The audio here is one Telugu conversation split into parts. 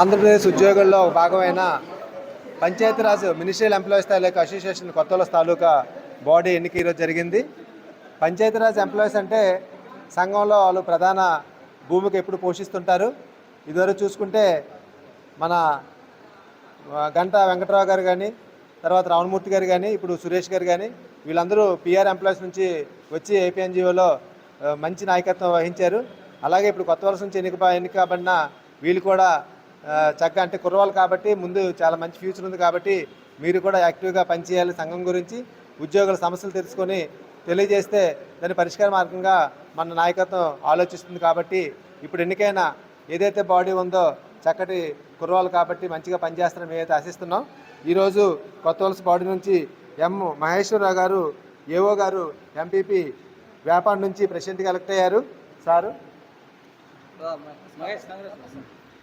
ఆంధ్రప్రదేశ్ ఉద్యోగుల్లో ఒక భాగమైన Panchayati Raj ministerial employees taluka association Kothavalasa taluka body ఎన్నిక ఈరోజు జరిగింది పంచాయతీరాజ్ ఎంప్లాయీస్ అంటే సంఘంలో వాళ్ళు ప్రధాన భూమిక ఎప్పుడు పోషిస్తుంటారు. ఇదివరకు చూసుకుంటే మన గంట వెంకట్రావు గారు కానీ తర్వాత రావణమూర్తి గారు కానీ ఇప్పుడు సురేష్ గారు కానీ వీళ్ళందరూ పిఆర్ ఎంప్లాయీస్ నుంచి వచ్చి ఏపీఎన్జిఓలో మంచి నాయకత్వం వహించారు. అలాగే ఇప్పుడు కొత్త వలస నుంచి ఎన్నిక ఎన్నికబడిన వీళ్ళు కూడా చక్కగా అంటే కుర్రవాళ్ళు కాబట్టి ముందు చాలా మంచి ఫ్యూచర్ ఉంది కాబట్టి మీరు కూడా యాక్టివ్గా పనిచేయాలి సంఘం గురించి ఉద్యోగుల సమస్యలు తెలుసుకొని తెలియజేస్తే దాని పరిష్కార మార్గంగా మన నాయకత్వం ఆలోచిస్తుంది కాబట్టి ఇప్పుడు ఎన్నికైనా ఏదైతే బాడీ ఉందో చక్కటి కుర్రవాళ్ళు కాబట్టి మంచిగా పనిచేస్తారని మేమైతే ఆశిస్తున్నాం. ఈరోజు కొత్త వలస బాడీ నుంచి ఎం మహేశ్వరరావు గారు ఏఓ గారు ఎంపీపీ వ్యాపారం నుంచి ప్రెసిడెంట్గా ఎలక్ట్ అయ్యారు. సారు?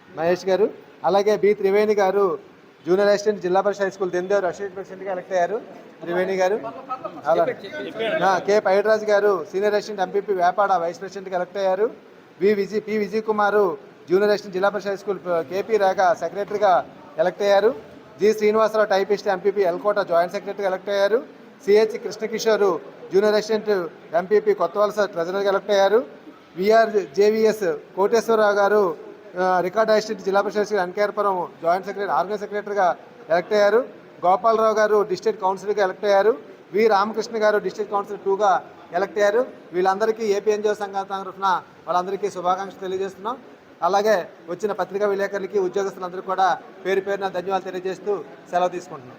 మహేష్ గారు అలాగే B Triveni garu junior assistant Zilla Parishad high school దిందేవారు assistant ప్రెసిడెంట్గా ఎలక్ట్ అయ్యారు. త్రివేణి గారు అలాగే K K garu senior assistant MPP Vepada vice ప్రెసిడెంట్గా ఎలక్ట్ అయ్యారు. V Vijay P Vijay Kumar junior assistant Zilla Parishad high school KP Rekha సెక్రటరీగా ఎలక్ట్ అయ్యారు. G Srinivasarao typist MPP Elkota joint సెక్రటరీగా ఎలక్ట్ అయ్యారు. CH Krishnakishore junior assistant MPP Kothavalasa ట్రెజరర్గా elect అయ్యారు. విఆర్ జేవిఎస్ కోటేశ్వరరావు గారు record assistant Zilla Parishad N K R Puram joint secretary organise సెక్రటరీగా ఎలక్ట్ అయ్యారు. గోపాలరావు గారు డిస్ట్రిక్ట్ కౌన్సిలర్గా ఎలక్ట్ అయ్యారు. వి రామకృష్ణ గారు డిస్ట్రిక్ట్ కౌన్సిలర్ టూగా ఎలక్ట్ అయ్యారు. వీళ్ళందరికీ ఏపీ ఎన్జిఓ సంఘం తరఫున వాళ్ళందరికీ శుభాకాంక్షలు తెలియజేస్తున్నాం. అలాగే వచ్చిన పత్రికా విలేకరులకి ఉద్యోగస్తులందరికీ కూడా పేరు పేరున ధన్యవాదాలు తెలియజేస్తూ సెలవు తీసుకుంటున్నాం.